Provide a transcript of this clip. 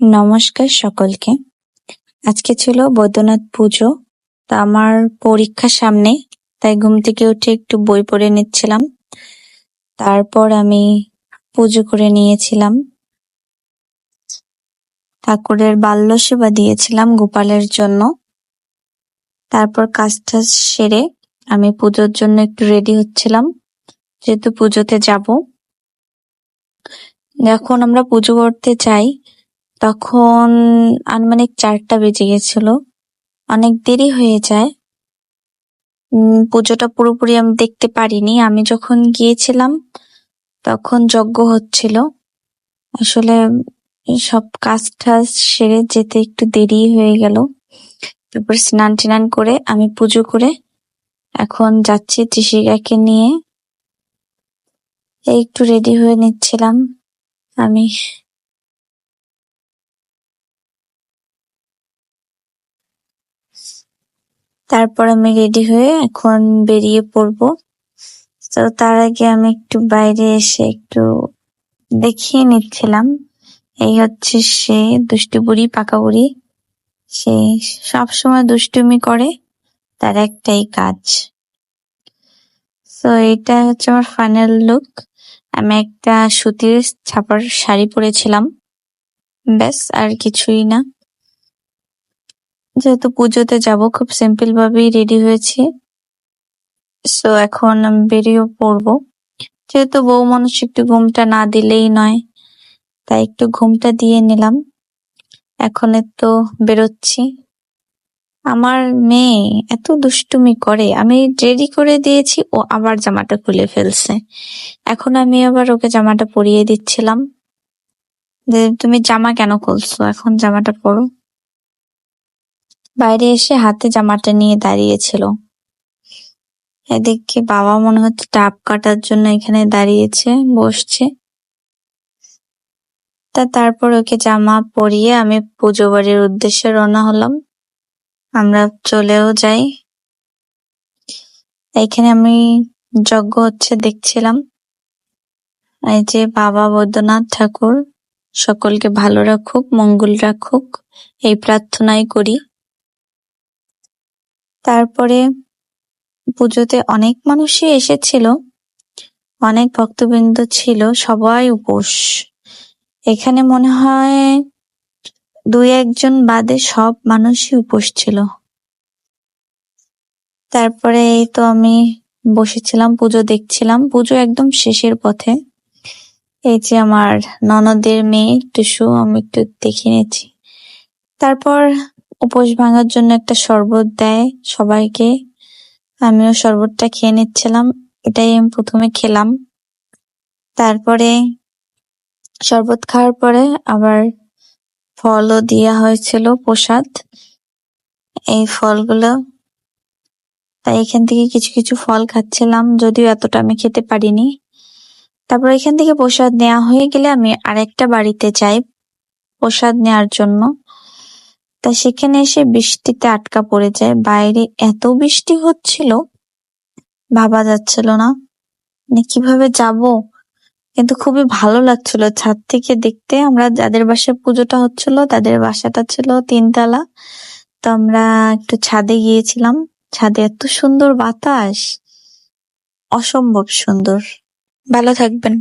নমস্কার সকলকে। আজকে ছিল বৈদ্যনাথ পুজো, তা আমার পরীক্ষা সামনে, তাই ঘুম থেকে উঠে একটু বই পড়ে নিচ্ছিলাম। তারপর আমি পুজো করে নিয়েছিলাম। ঠাকুরের বাল্য সেবা দিয়েছিলাম গোপালের জন্য। তারপর কাজটা সেরে আমি পুজোর জন্য একটু রেডি হচ্ছিলাম, যেহেতু পুজোতে যাব। যখন আমরা পুজো করতে যাই তখন আনুমানিক চারটা বেজে গেছিল। অনেক দেরি হয়ে যায়। পুজোটা পুরোপুরি আমি দেখতে পারিনি। আমি যখন গিয়েছিলাম, তখন যজ্ঞ হচ্ছিল। আসলে সব কাজ টাজ সেরে যেতে একটু দেরি হয়ে গেল। তারপর স্নান টান করে আমি পুজো করে এখন যাচ্ছি ত্রিশিকাকে নিয়ে। একটু রেডি হয়ে নিচ্ছিলাম আমি। তারপর আমি রেডি হয়ে এখন বেরিয়ে পড়ব। তো তার আগে আমি একটু বাইরে এসে একটু দেখিয়ে নিচ্ছিলাম। এই হচ্ছে সে দুষ্টু বুড়ি, পাকা বুড়ি। সে সবসময় দুষ্টুমি করে, তার একটাই কাজ। তো এটা হচ্ছে আমার ফাইনাল লুক আমি একটা সুতির ছাপার শাড়ি পরেছিলাম। ব্যাস, আর কিছুই না। যেহেতু পুজোতে যাব, খুব সিম্পল ভাবেই রেডি হয়েছি। সো এখন আমি বেরিয়ে পড়ব। যেহেতু বউ মানুষ একটু ঘুমটা না দিলেই নয়, তাই একটু ঘুমটা দিয়ে নিলাম। এখন তো বেরোচ্ছি। আমার মেয়ে এত দুষ্টুমি করে, আমি রেডি করে দিয়েছি, ও আবার জামাটা খুলে ফেলছে। এখন আমি আবার ওকে জামাটা পরিয়ে দিচ্ছিলাম। যে, তুমি জামা কেন খুলছো? এখন জামাটা পরো। বাইরে এসে হাতে জামাটা নিয়ে দাঁড়িয়েছিল। এদিকে বাবা মনে হচ্ছে টাপ কাটার জন্য এখানে দাঁড়িয়েছে, বসছে। তা তারপর ওকে জামা পরিয়ে আমি পুজো বাড়ির উদ্দেশ্যে রওনা হলাম। আমরা চলেও যাই। এখানে আমি যজ্ঞ হচ্ছে দেখছিলাম। এই যে বাবা বৈদ্যনাথ ঠাকুর, সকলকে ভালো রাখুক, মঙ্গল রাখুক, এই প্রার্থনাই করি। তারপরে পুজোতে অনেক মানুষই এসেছিল। অনেক ভক্তবৃন্দ ছিল, সবাই উপোস। এখানে মনে হয় দুই একজন বাদে সব মানুষই উপোস ছিল। তারপরে এই তো আমি বসেছিলাম, পুজো দেখছিলাম। পুজো একদম শেষের পথে। এই যে আমার ননদের মেয়ে, টুসু, আমি একটু দেখে নিয়েছি তারপর উপোস ভাঙার জন্য একটা শরবত দেয় সবাইকে। আমিও শরবতটা খেয়ে নিচ্ছিলাম, এটাই আমি প্রথমে খেলাম। তারপরে শরবত খাওয়ার পরে আবার ফলও দেওয়া হয়েছিল প্রসাদ। এই ফলগুলো, তাই এখান থেকে কিছু কিছু ফল খাচ্ছিলাম, যদিও এতটা আমি খেতে পারিনি। তারপর এখান থেকে প্রসাদ নেওয়া হয়ে গেলে আমি আরেকটা বাড়িতে যাই প্রসাদ নেওয়ার জন্য। তা সেখানে এসে বৃষ্টিতে আটকা পড়ে যায়। বাইরে এত বৃষ্টি হচ্ছিল, ভাবা যাচ্ছিল না কীভাবে যাব। কিন্তু খুবই ভালো লাগছিল ছাদ থেকে দেখতে। আমরা যাদের বাসায় পুজোটা হচ্ছিল, তাদের বাসাটা ছিল তিনতলা। তো আমরা একটু ছাদে গিয়েছিলাম। ছাদে এত সুন্দর বাতাস, অসম্ভব সুন্দর। ভালো থাকবেন।